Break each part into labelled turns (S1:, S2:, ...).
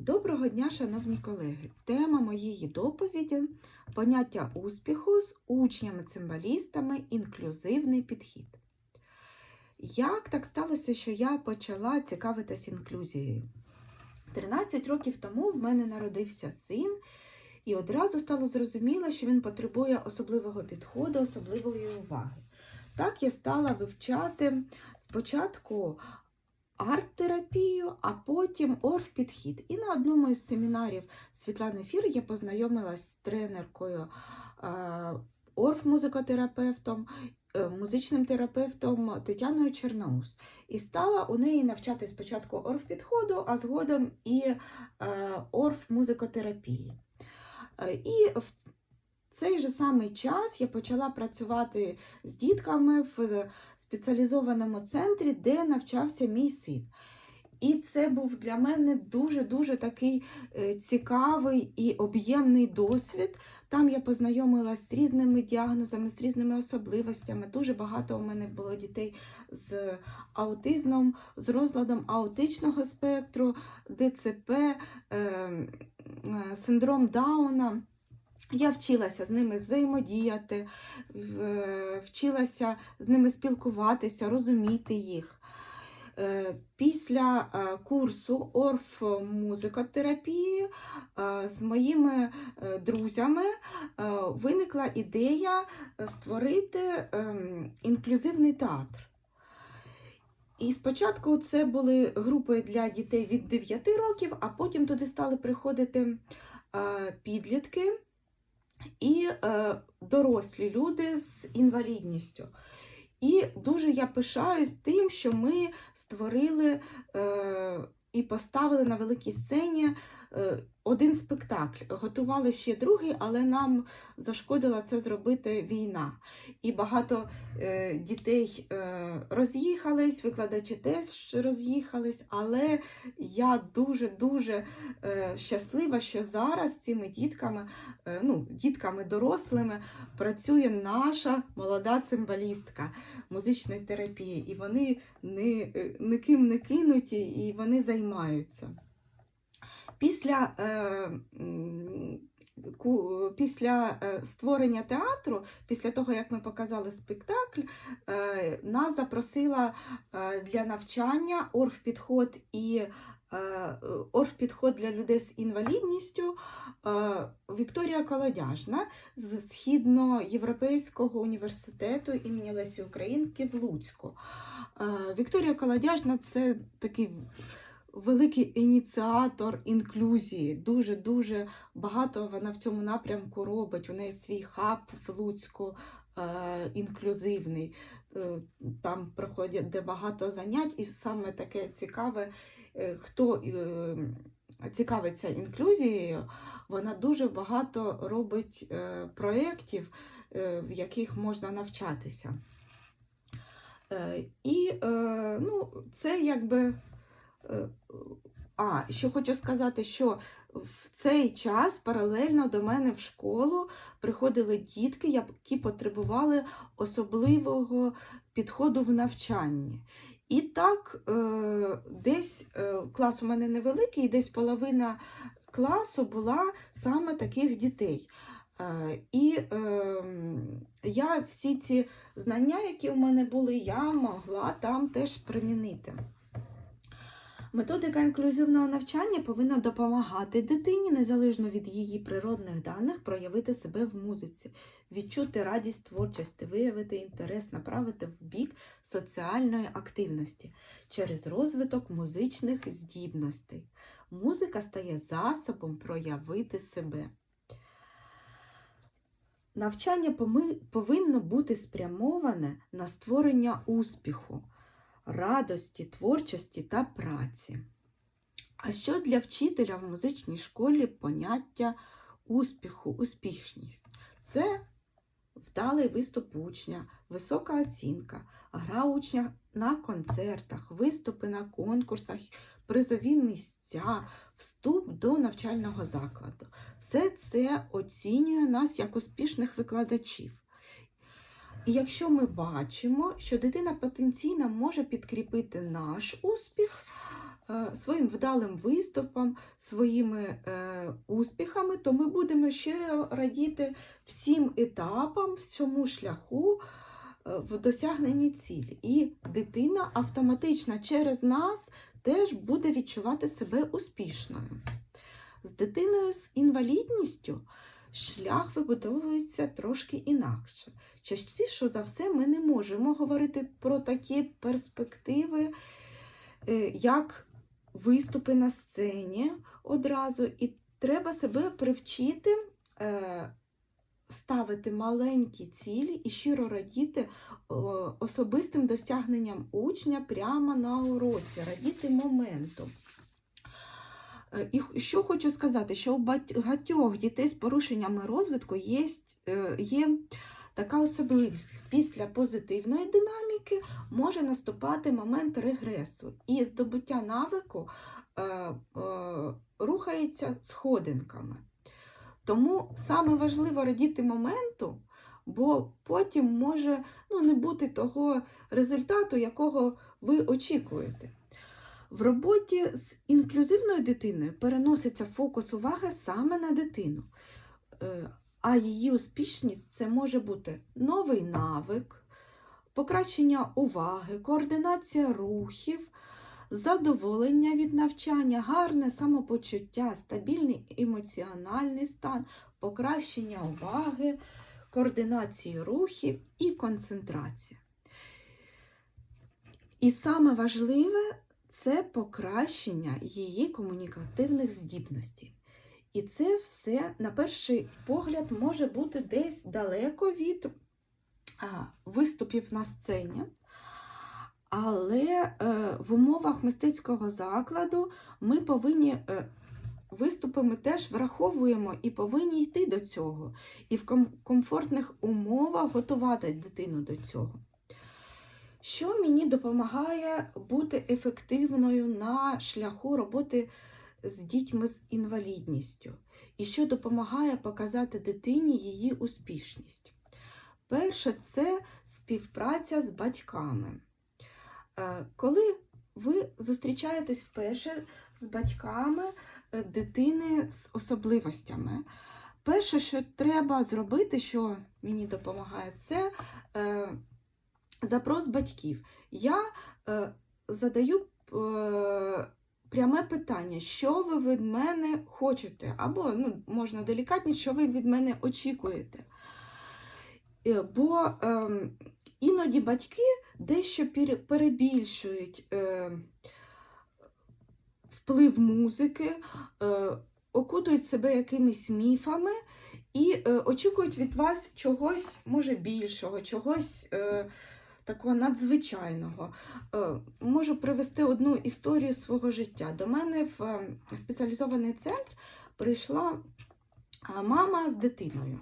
S1: Доброго дня, шановні колеги! Тема моєї доповіді поняття успіху з учнями-цимбалістами інклюзивний підхід. Як так сталося, що я почала цікавитись інклюзією? 13 років тому в мене народився син, і одразу стало зрозуміло, що він потребує особливого підходу, особливої уваги. Так я стала вивчати спочатку арт-терапію, а потім орф-підхід. І на одному із семінарів Світлани Фір я познайомилась з тренеркою е, орф-музикотерапевтом, е, музичним терапевтом Тетяною Черноус. І стала у неї навчати спочатку орф-підходу, а згодом і е, орф-музикотерапії. І в цей же самий час я почала працювати з дітками в спеціалізованому центрі, де навчався мій син. І це був для мене дуже-дуже такий е, цікавий і об'ємний досвід. Там я познайомилася з різними діагнозами, з різними особливостями. Дуже багато у мене було дітей з аутизмом, з розладом аутичного спектру, ДЦП, е, е, синдром Дауна. Я вчилася з ними взаємодіяти, е, вчилася з ними спілкуватися, розуміти їх. Е, Після е, курсу орф-музикотерапії е, з моїми друзями виникла ідея створити ем, інклюзивний театр. І спочатку це були групи для дітей від 9 років, а потім туди стали приходити підлітки і е, дорослі люди з інвалідністю. І дуже я пишаюсь тим, що ми створили е, і поставили на великій сцені один спектакль. Готували ще другий, але нам зашкодила це зробити війна. І багато е, дітей е, роз'їхались, викладачі теж роз'їхались, але я дуже-дуже е, щаслива, що зараз цими дітками, е, ну, дітками дорослими працює наша молода цимбалістка музичної терапії, і вони не, е, ніким не кинуті, і вони займаються. Після, е, після е, створення театру, після того, як ми показали спектакль, е, нас запросила для навчання орф-підход і орф-підход для людей з інвалідністю Вікторія Колодяжна з Східноєвропейського університету імені Лесі Українки в Луцьку. Вікторія Колодяжна це такий великий ініціатор інклюзії. Дуже-дуже багато вона в цьому напрямку робить. У неї свій хаб в Луцьку е, інклюзивний. Е, Там проходять де багато занять, і саме таке цікаве, е, хто цікавиться інклюзією, вона дуже багато робить проєктів, в яких можна навчатися. І ну, це якби. Е, А, ще хочу сказати, що в цей час паралельно до мене в школу приходили дітки, які потребували особливого підходу в навчанні. І так, е, десь е, клас у мене невеликий, і десь половина класу була саме таких дітей. І е, я всі ці знання, які у мене були, я могла там теж примінити. Методика інклюзивного навчання повинна допомагати дитині, незалежно від її природних даних, проявити себе в музиці, відчути радість творчості, виявити інтерес, направити в бік соціальної активності через розвиток музичних здібностей. Музика стає засобом проявити себе. Навчання повинно бути спрямоване на створення успіху, радості, творчості та праці. А що для вчителя в музичній школі поняття успіху, успішність? Це вдалий виступ учня, висока оцінка, гра учня на концертах, виступи на конкурсах, призові місця, вступ до навчального закладу. Все це оцінює нас як успішних викладачів. І якщо ми бачимо, що дитина потенційно може підкріпити наш успіх, е, своїм вдалим виступом, своїми е, успіхами, то ми будемо щиро радіти всім етапам, всьому шляху е, в досягненні цілі. І дитина автоматично через нас теж буде відчувати себе успішною. З дитиною з інвалідністю шлях вибудовується трошки інакше. Частіше за все, ми не можемо говорити про такі перспективи, е, як виступи на сцені одразу, і треба себе привчити е, ставити маленькі цілі і щиро радіти особистим досягненням учня прямо на уроці, радіти моменту. Е, І що хочу сказати, що у багатьох дітей з порушеннями розвитку є, е, є така особливість. Після позитивної динаміки може наступати момент регресу, і здобуття навику е, е, рухається сходинками. Тому саме важливо радіти моменту, бо потім може ну, не бути того результату, якого ви очікуєте. В роботі з інклюзивною дитиною переноситься фокус уваги саме на дитину, Е, а її успішність це може бути новий навик, покращення уваги, координація рухів, задоволення від навчання, гарне самопочуття, стабільний емоціональний стан, покращення уваги, координації рухів і концентрація. І саме важливе це покращення її комунікативних здібностей. І це все, на перший погляд, може бути десь далеко від виступів на сцені. Але е, в умовах мистецького закладу ми повинні е, виступи ми теж враховуємо і повинні йти до цього. І в комфортних умовах готувати дитину до цього. Що мені допомагає бути ефективною на шляху роботи з дітьми з інвалідністю? І що допомагає показати дитині її успішність? Перше, це співпраця з батьками. Е, Коли ви зустрічаєтесь вперше з батьками е, дитини з особливостями, перше, що треба зробити, що мені допомагає, це е, запрос батьків. Я е, задаю е, пряме питання, що ви від мене хочете, або ну, можна делікатніше, що ви від мене очікуєте. Е, Бо е, іноді батьки дещо перебільшують е, вплив музики, е, окутують себе якимись міфами і е, очікують від вас чогось, може, більшого, чогось е, такого надзвичайного. Е, можу привести одну історію свого життя. До мене в е, спеціалізований центр прийшла мама з дитиною.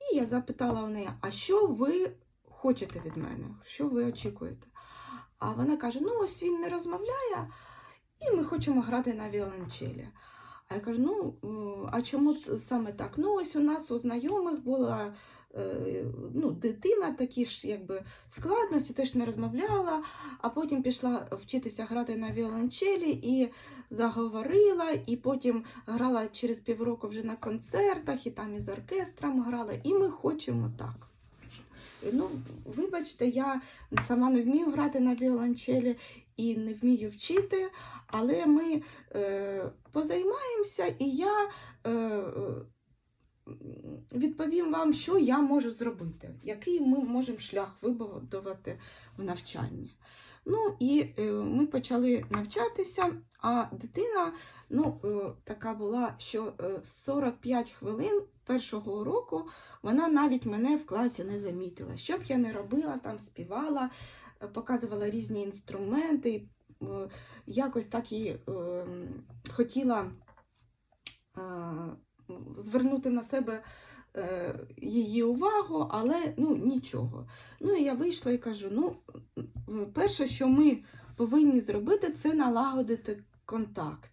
S1: І я запитала у неї, а що ви хочете від мене? Що ви очікуєте? А вона каже: ну ось він не розмовляє, і ми хочемо грати на віолончелі. А я кажу: ну, е, а чому саме так? Ну, ось у нас у знайомих була е, ну, дитина, такі ж якби складності, теж не розмовляла, а потім пішла вчитися грати на віолончелі і заговорила, і потім грала через півроку вже на концертах, і там із оркестром грала, і ми хочемо так. Ну, вибачте, я сама не вмію грати на віолончелі і не вмію вчити, але ми е, позаймаємося, і я е, е, відповім вам, що я можу зробити, який ми можемо шлях вибудувати в навчанні. Ну і е, ми почали навчатися, а дитина ну, е, така була, що е, 45 хвилин першого уроку вона навіть мене в класі не замітила. Що б я не робила, там співала, е, показувала різні інструменти, е, якось так і е, хотіла е, звернути на себе е, її увагу, але ну, нічого. Ну, і я вийшла і кажу: ну, перше, що ми повинні зробити, це налагодити контакт.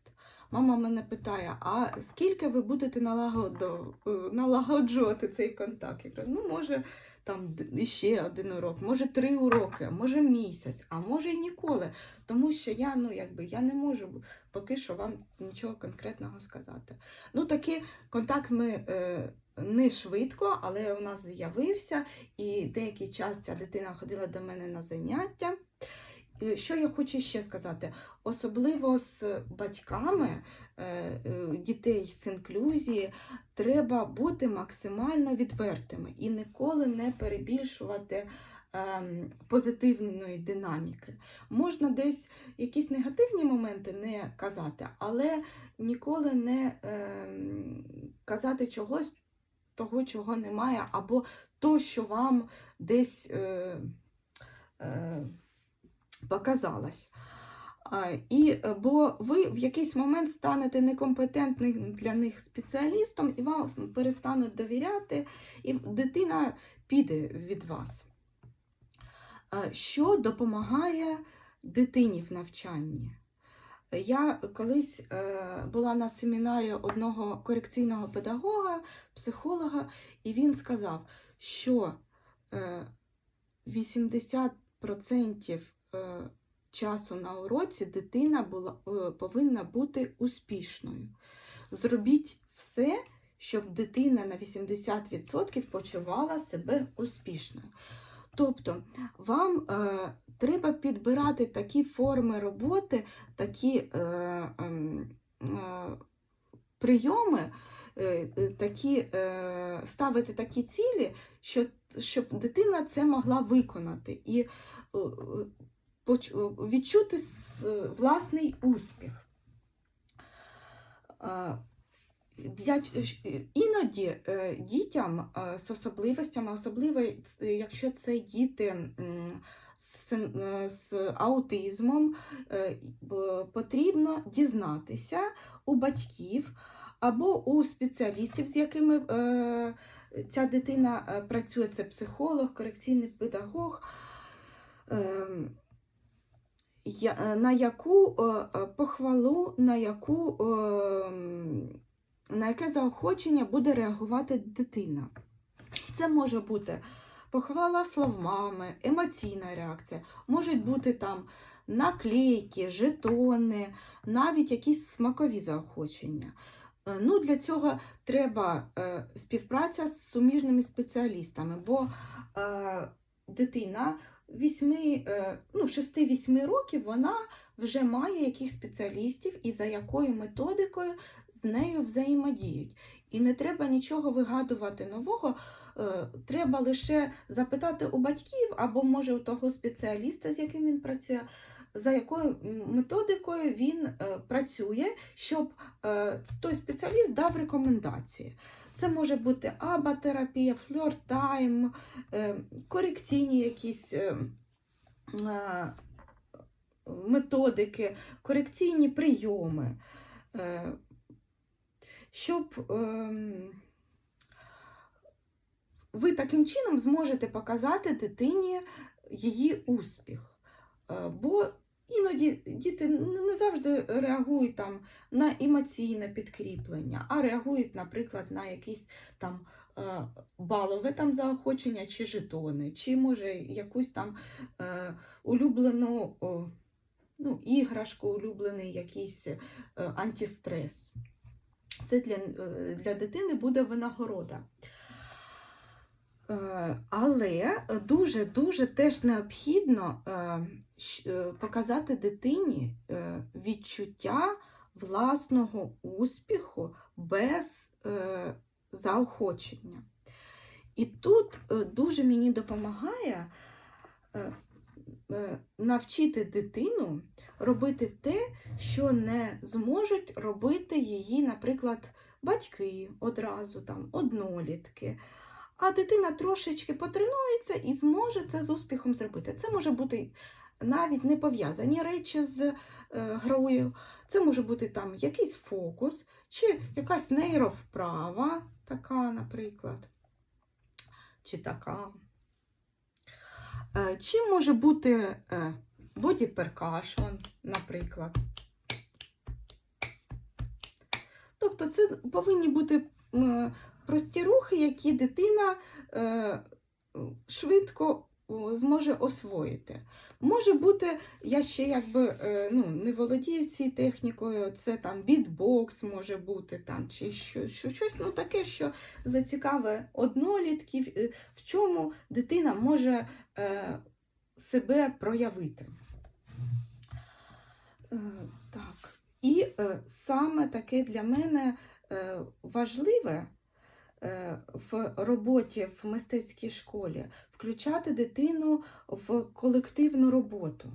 S1: Мама мене питає, а скільки ви будете е, налагоджувати цей контакт? Я кажу, ну, може, там ще один урок, може три уроки, може місяць, а може й ніколи. Тому що я, ну, якби, я не можу поки що вам нічого конкретного сказати. Ну, такий контакт ми е, не швидко, але у нас з'явився, і деякий час ця дитина ходила до мене на заняття. Що я хочу ще сказати? Особливо з батьками е, е, дітей з інклюзії треба бути максимально відвертими і ніколи не перебільшувати ем, позитивної динаміки. Можна десь якісь негативні моменти не казати, але ніколи не ем, казати чогось, того, чого немає, або то, що вам десь. Е, е, показалось. А, І, е, бо ви в якийсь момент станете некомпетентним для них спеціалістом, і вам перестануть довіряти, і дитина піде від вас. Що допомагає дитині в навчанні? Я колись е, була на семінарі одного корекційного педагога, психолога, і він сказав, що е, 80% е, часу на уроці дитина була, е, повинна бути успішною. Зробіть все, щоб дитина на 80% почувала себе успішною. Тобто вам е, треба підбирати такі форми роботи, такі е, ем, е, прийоми, е, е, такі, е, ставити такі цілі, що, щоб дитина це могла виконати і е, е, відчути власний успіх. Іноді е, дітям з особливостями, особливо е, якщо це діти з, е, з аутизмом, потрібно дізнатися у батьків або у спеціалістів, з якими ця дитина працює, це психолог, корекційний педагог. Е, на яку е, е, похвалу, на яку ем, на яке заохочення буде реагувати дитина. Це може бути похвала словами, емоційна реакція, можуть бути там наклейки, жетони, навіть якісь смакові заохочення. Ну, для цього треба співпраця з суміжними спеціалістами, бо дитина 8, е, ну, 6-8 років вона вже має яких спеціалістів і за якою методикою з нею взаємодіють. І не треба нічого вигадувати нового, е, треба лише запитати у батьків або, може, у того спеціаліста, з яким він працює, за якою методикою він е, працює, щоб е, той спеціаліст дав рекомендації. Це може бути абатерапія, фльор-тайм, е, корекційні якісь методики, корекційні прийоми. Щоб ем, ви таким чином зможете показати дитині її успіх. Бо іноді діти не завжди реагують там на емоційне підкріплення, а реагують, наприклад, на якісь там е, балове там заохочення чи жетони, чи може якусь там е, улюблену ну, іграшку, улюблений якийсь е, антистрес. Це для, для дитини буде винагорода. Е, Але дуже-дуже теж необхідно е, е, показати дитині відчуття власного успіху без заохочення. І тут дуже мені допомагає навчити дитину робити те, що не зможуть робити її, наприклад, батьки одразу, там, однолітки. А дитина трошечки потренується і зможе це з успіхом зробити. Це може бути навіть не пов'язані речі з е, грою. Це може бути там якийсь фокус, чи якась нейровправа, така, наприклад, чи така. Е, Чи може бути е, боді перкашон, наприклад. Тобто це повинні бути прості рухи, які дитина е, швидко зможе освоїти. Може бути, я ще якби е, ну, не володію цією технікою, це там бітбокс може бути, там, чи що, що, щось ну, таке, що зацікаве однолітків, е, в чому дитина може е, себе проявити. Е, так. І е, саме таке для мене е, важливе в роботі в мистецькій школі включати дитину в колективну роботу.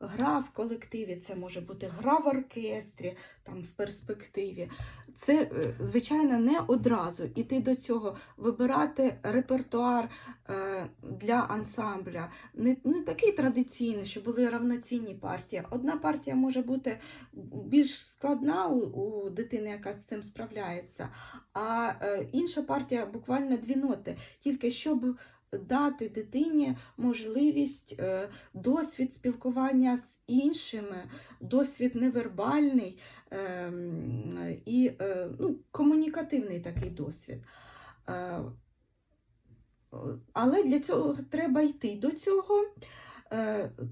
S1: Гра в колективі це може бути гра в оркестрі, там в перспективі. Це, е, звичайно, не одразу іти до цього, вибирати репертуар е, для ансамбля. Не, не такий традиційний, що були равноцінні партії. Одна партія може бути більш складна у, у дитини, яка з цим справляється, а е, інша партія буквально дві ноти, тільки щоб дати дитині можливість, е, досвід спілкування з іншими, досвід невербальний е, і е, ну, комунікативний такий досвід. Е, Але для цього треба йти до цього.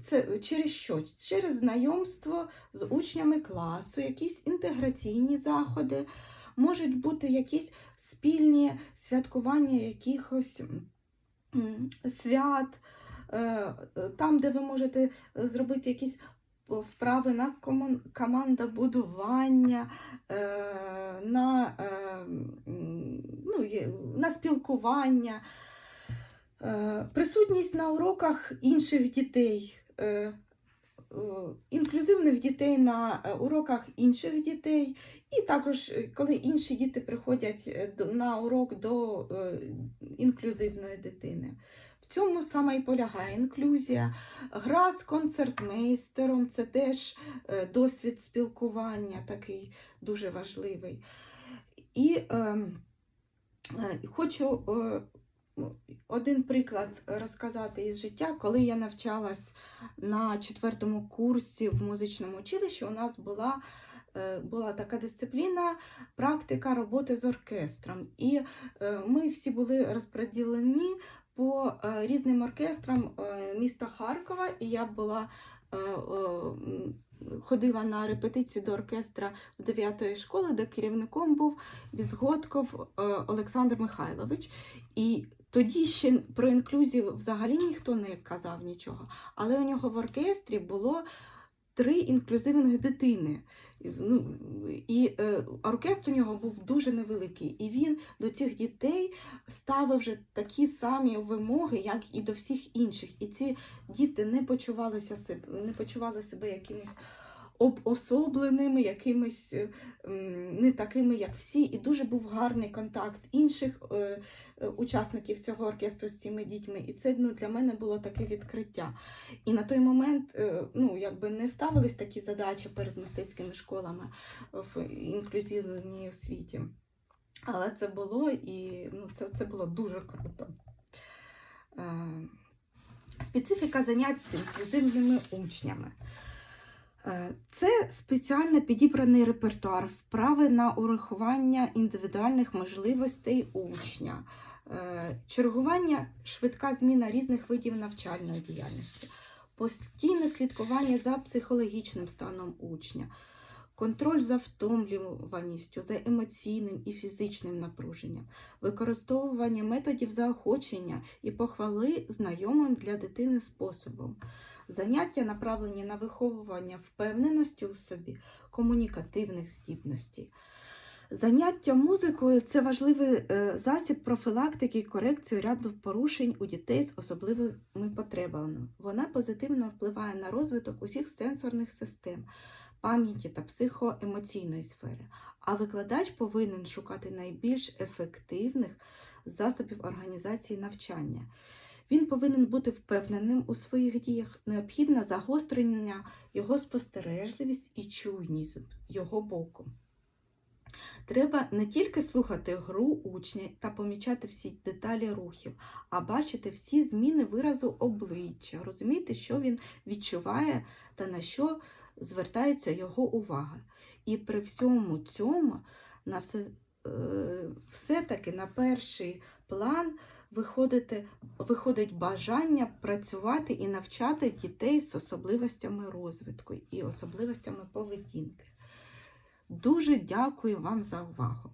S1: Це через що? Через знайомство з учнями класу, якісь інтеграційні заходи, можуть бути якісь спільні святкування якихось свят, е, е, там, де ви можете зробити якісь вправи на коман- командобудування, е, на, е, ну, на спілкування, Е, присутність на уроках інших дітей. Е, Інклюзивних дітей на е, уроках інших дітей, і також, е, коли інші діти приходять на урок до інклюзивної дитини. В цьому саме і полягає інклюзія. Гра з концертмейстером це теж досвід спілкування такий дуже важливий. І е, е, хочу е, один приклад розказати із життя. Коли я навчалась на четвертому курсі в музичному училищі, у нас була, е, була така дисципліна практика роботи з оркестром. І е, ми всі були розподілені по е, різним оркестрам міста Харкова, і я була. Ходила на репетицію до оркестра в 9 школи, де керівником був Візгодков е, Олександр Михайлович. І тоді ще про інклюзію взагалі ніхто не казав нічого. Але у нього в оркестрі було три інклюзивних дитини. Ну, і е, оркестр у нього був дуже невеликий. І він до цих дітей ставив вже такі самі вимоги, як і до всіх інших. І ці діти не почувалися себе, не почували себе якимись обособленими, якимись е, не такими, як всі, і дуже був гарний контакт інших е, е, учасників цього оркестру з цими дітьми. І це ну, для мене було таке відкриття. І на той момент ну, якби не ставились такі задачі перед мистецькими школами в інклюзивній освіті. Але це було і ну, це, це було дуже круто. Специфіка занять з інклюзивними учнями. Е, Це спеціально підібраний репертуар, вправи на урахування індивідуальних можливостей учня, Е, чергування, швидка зміна різних видів навчальної діяльності, постійне слідкування за психологічним станом учня, контроль за втомлюваністю, за емоційним і фізичним напруженням, використовування методів заохочення і похвали знайомим для дитини способом. Заняття направлені на виховування впевненості у собі, комунікативних здібностей. Заняття музикою це важливий е, засіб профілактики і корекції ряду порушень у дітей з особливими потребами. Вона позитивно впливає на розвиток усіх сенсорних систем, пам'яті та психоемоційної сфери. А викладач повинен шукати найбільш ефективних засобів організації навчання. Він повинен бути впевненим у своїх діях, необхідне загострення його спостережливість і чуйність його боку. Треба не тільки слухати гру учня та помічати всі деталі рухів, а бачити всі зміни виразу обличчя, розуміти, що він відчуває та на що звертається його увага. І при всьому цьому на все, е, все-таки на перший план виходите, виходить бажання працювати і навчати дітей з особливостями розвитку і особливостями поведінки. Дуже дякую вам за увагу.